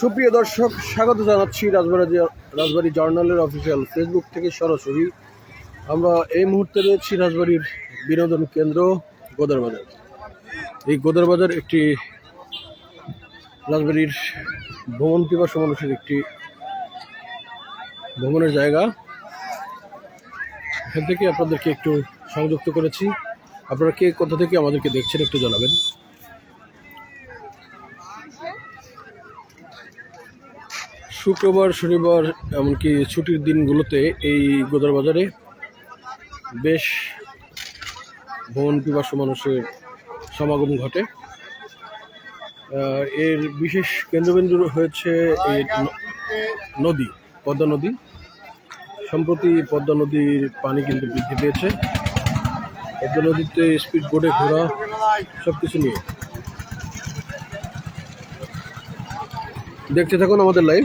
সুপ্রিয় দর্শক, স্বাগত জানাচ্ছি রাজবাড়ি রাজবাড়ি জার্নালের অফিসিয়াল ফেসবুক থেকে সরাসরি। আমরা এই মুহূর্তে রয়েছি রাজবাড়ির বিনোদন কেন্দ্র গোদার বাজার এই গোদার বাজার একটি রাজবাড়ির ভ্রমণ পিপাসু মানুষের একটি ভ্রমণের জায়গা। এখান থেকে আপনাদেরকে একটু সংযুক্ত করেছি। আপনারা কে, কোথা থেকে আমাদেরকে দেখছেন একটু জানাবেন। শুক্রবার, শনিবার, এমনকি ছুটির দিনগুলোতে এই গোদার বাজারে বেশ ভ্রমণ পিপাসু মানুষের সমাগম ঘটে। এর বিশেষ কেন্দ্রবিন্দু হয়েছে এই নদী, পদ্মা নদী। সম্প্রতি পদ্মা নদীর পানি কিন্তু বৃদ্ধি পেয়েছে। পদ্মা নদীতে স্পিড বোটে ঘোরা সব কিছু নিয়ে। দেখতে থাকুন আমাদের লাইভ।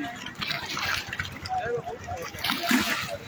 Thank you.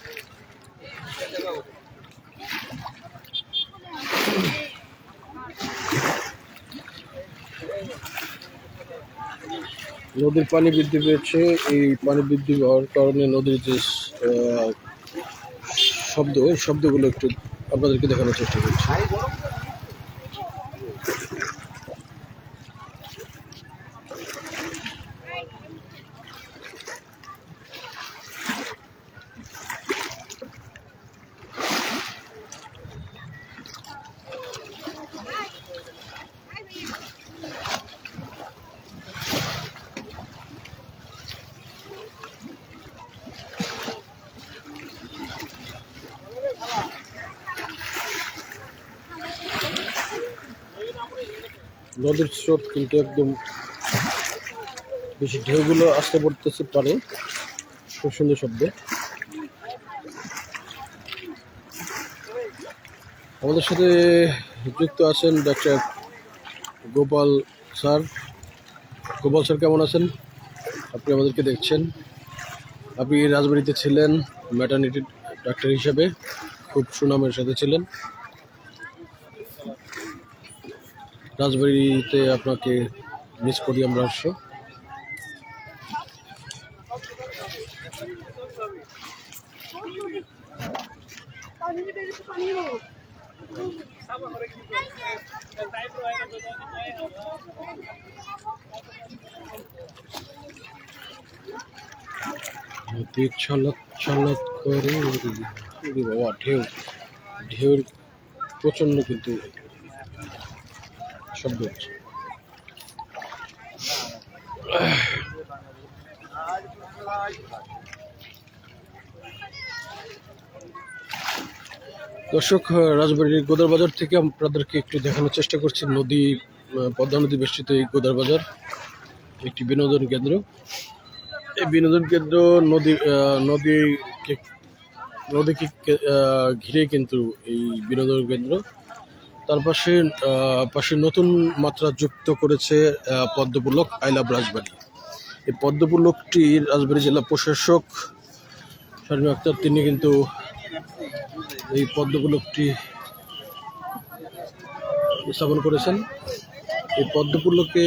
নদীর পানি বৃদ্ধি পেয়েছে। এই পানি বৃদ্ধি হওয়ার কারণে নদীর যে শব্দ শব্দগুলো একটু আপনাদেরকে দেখানোর চেষ্টা করছি। নদীর স্রোত কিন্তু একদম বেশি ঢেউগুলো আসতে পড়তেছে পারে খুব সুন্দর শব্দ। আমাদের সাথে যুক্ত আছেন doctor Gopal sir. Gopal sir, কেমন আছেন? আপনি আমাদেরকে দেখছেন। আপনি রাজবাড়িতে ছিলেন ম্যাটার্নিটি ডাক্তার হিসাবে, খুব সুনামের সাথে ছিলেন। রাজবাড়িতে আপনাকে মিস করি আমরা ছলক করে বাবা ঢেউ ঢেউর প্রচণ্ড কিন্তু শব্দ হচ্ছে দর্শক, রাজবাড়ির গোদার বাজার থেকে আপনাদেরকে একটু দেখানোর চেষ্টা করছি। নদী পদ্মা নদী বেষ্টিত এই গোদার বাজার একটি বিনোদন কেন্দ্র। এই বিনোদন কেন্দ্র নদী নদীকে নদীকে ঘিরে কিন্তু এই বিনোদন কেন্দ্র। তার পাশে পাশে নতুন মাত্রা যুক্ত করেছে পদ্মপুলক আই লাভ রাজবাড়ি। এই পদ্মপুর লোকটি রাজবাড়ী জেলা প্রশাসক শারমি আক্তার, তিনি কিন্তু এই পদ্মপুর লোকটি স্থাপন করেছেন। এই পদ্মপুর লোকে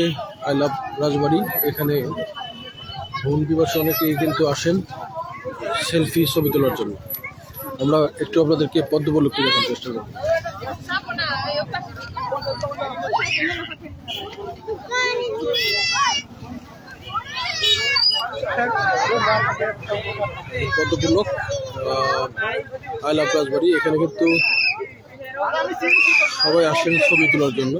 আই লাভ রাজবাড়ি, এখানে ভ্রমণ দিবসে অনেকেই কিন্তু আসেন সেলফি ছবি তোলার জন্য। আমরা একটু আপনাদেরকে পদ্মপুর লোকটি দেখার চেষ্টা করব। পদ্মপুর লোক আই লাভ রাজবাড়ি এখানে কিন্তু সবাই আসেন ছবি তোলার জন্য।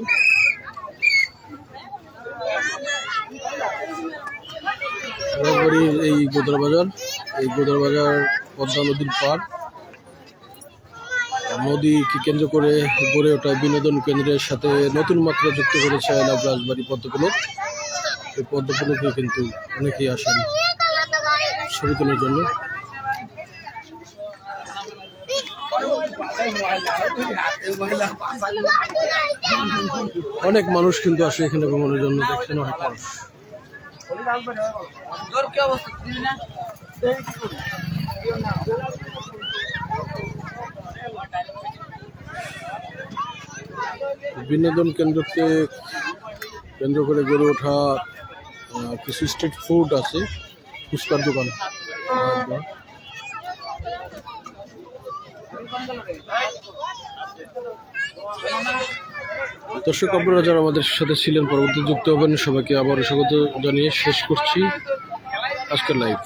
রাজবাড়ির এই গোদর বাজার এই গোদর বাজার পদ্মা নদীর পার নদীকে কেন্দ্র করে গড়ে ওঠা বিনোদন কেন্দ্রের সাথে নতুন মাত্রা যুক্ত করেছে আই লাভ রাজবাড়ি পদ্মপুলক এই পদ্মপুলকে কিন্তু অনেকেই আসেন ছবি তোলার জন্য। অনেক মানুষ কিন্তু আসে এখানে ভ্রমণের জন্য, দেখছেন অনেক মানুষ কি অবস্থা? বিনোদন কেন্দ্রকে কেন্দ্র করে গড়ে ওঠা কিছু স্ট্রিট ফুড আছে, ফুচকার দোকান। দর্শক, আপনারা যারা আমাদের সাথে ছিলেন পরবর্তী যুক্ত হবেন, সবাইকে আবার স্বাগত জানিয়ে শেষ করছি। আজকের লাইভ